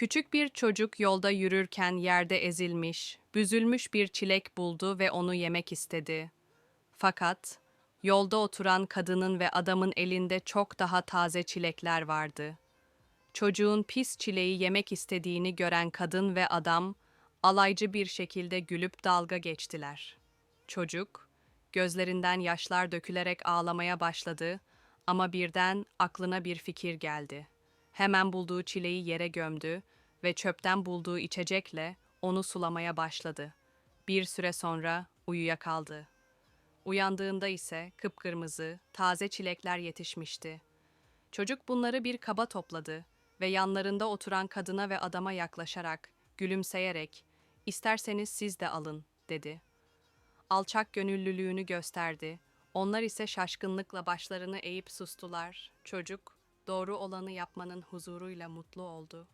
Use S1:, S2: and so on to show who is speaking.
S1: Küçük bir çocuk yolda yürürken yerde ezilmiş, büzülmüş bir çilek buldu ve onu yemek istedi. Fakat yolda oturan kadının ve adamın elinde çok daha taze çilekler vardı. Çocuğun pis çileği yemek istediğini gören kadın ve adam alaycı bir şekilde gülüp dalga geçtiler. Çocuk gözlerinden yaşlar dökülerek ağlamaya başladı ama birden aklına bir fikir geldi. Hemen bulduğu çileği yere gömdü ve çöpten bulduğu içecekle onu sulamaya başladı. Bir süre sonra uyuyakaldı. Uyandığında ise kıpkırmızı, taze çilekler yetişmişti. Çocuk bunları bir kaba topladı ve yanlarında oturan kadına ve adama yaklaşarak, gülümseyerek, "İsterseniz siz de alın." dedi. Alçak gönüllülüğünü gösterdi. Onlar ise şaşkınlıkla başlarını eğip sustular. Çocuk, doğru olanı yapmanın huzuruyla mutlu oldu.